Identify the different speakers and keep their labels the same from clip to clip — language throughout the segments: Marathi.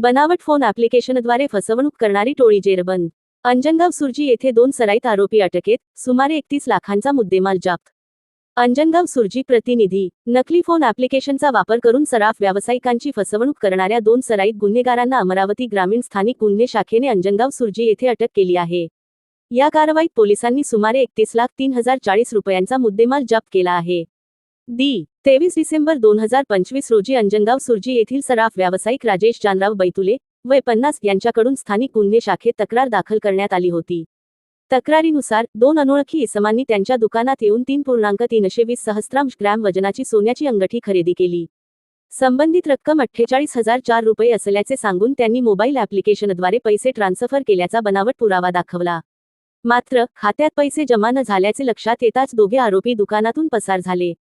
Speaker 1: बनावट फोन ऍप्लिकेशनद्वारे फसवणूक करणारी टोळी जेरबंद. अंजनगाव सुरजी येथे दोन सराईत आरोपी अटकेत सुमारे एकतीस लाखांचा मुद्देमाल जप्त. अंजनगाव सुरजी प्रतिनिधी नकली फोन ऍप्लिकेशनचा वापर करून सराफ व्यावसायिकांची फसवणूक करणाऱ्या दोन सराईत गुन्हेगारांना अमरावती ग्रामीण स्थानिक गुन्हे शाखेने अंजनगाव सुरजी येथे अटक केली आहे. या कारवाईत पोलिसांनी सुमारे एकतीस लाख तीन हजार चाळीस रुपयांचा मुद्देमाल जप्त केला आहे. दी तेवीस डिसेंबर दोन हजार पंचवीस रोजी अंजनगाव सुरजी येथील सराफ व्यावसायिक राजेश जानराव बैतुले वय पन्नास यांच्याकडून स्थानिक गुन्हे शाखेत तक्रार दाखल करण्यात आली होती. तक्रारीनुसार दोन अनोळखी इसमांनी त्यांच्या दुकानात येऊन तीन पूर्णांक तीनशे वीस सहस्त्रांश ग्रॅम वजनाची सोन्याची अंगठी खरेदी केली. संबंधित रक्कम अठ्ठेचाळीस हजार चार रुपये असल्याचे सांगून त्यांनी मोबाईल ऍप्लिकेशनद्वारे पैसे ट्रान्सफर केल्याचा बनावट पुरावा दाखवला. मात्र खात्यात पैसे जमा न झाल्याचे लक्षात येताच दोघे आरोपी दुकानातून पसार झाले.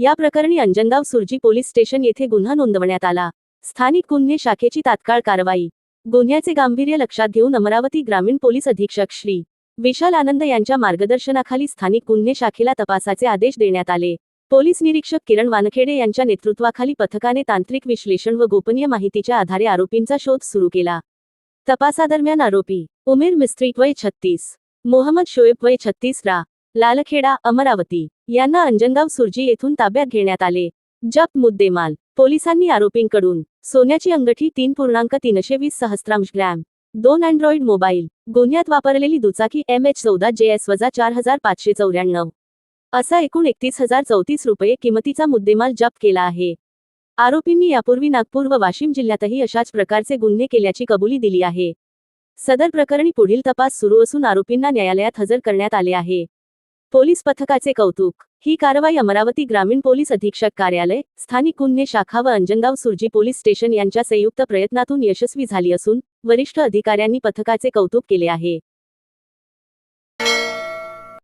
Speaker 1: या प्रकरणी अंजनगाव सुरजी पोलीस स्टेशन येथे गुन्हा नोंदवण्यात आला. स्थानिक गुन्हे शाखेची तात्काळ कारवाई. गुन्ह्याचे गांभीर्य लक्षात घेऊन अमरावती ग्रामीण पोलीस अधीक्षक श्री. विशाल आनंद यांच्या मार्गदर्शनाखाली स्थानिक गुन्हे शाखेला तपासाचे आदेश देण्यात आले. पोलीस निरीक्षक किरण वानखेडे यांच्या नेतृत्वाखाली पथकाने तांत्रिक विश्लेषण व गोपनीय माहितीच्या आधारे आरोपींचा शोध सुरू केला. तपासादरम्यान आरोपी उमेर मिस्त्री वय छत्तीस मोहम्मद शोएब वय छत्तीस रा. लालखेडा अमरावती यांना अंजनगाव सुरजी येथून ताब्यात घेण्यात आले. जप मुद्देमाल पोलिसांनी आरोपींकडून सोन्याची अंगठी तीन पूर्णांक तीनशे वीस सहस्त्रांश ग्रॅम दोन अँड्रॉइड मोबाईल गुन्ह्यात वापरलेली दुचाकी एम एच चौदा जे एस वजा चार हजार पाचशे चौऱ्याण्णव. असा एकूण एकतीस हजार चौतीस रुपये किमतीचा मुद्देमाल जप्त केला आहे. आरोपींनी यापूर्वी नागपूर व वाशिम जिल्ह्यातही अशाच प्रकारचे गुन्हे केल्याची कबुली दिली आहे. सदर प्रकरणी पुढील तपास सुरू असून आरोपींना न्यायालयात हजर करण्यात आले आहे. पोलीस पथकाचे कौतुक. ही कारवाई अमरावती ग्रामीण पोलीस अधीक्षक कार्यालय स्थानिक गुन्हे शाखा व अंजनगाव सुरजी पोलीस स्टेशन यांच्या संयुक्त प्रयत्नातून यशस्वी झाली असून वरिष्ठ अधिकाऱ्यांनी पथकाचे कौतुक केले आहे.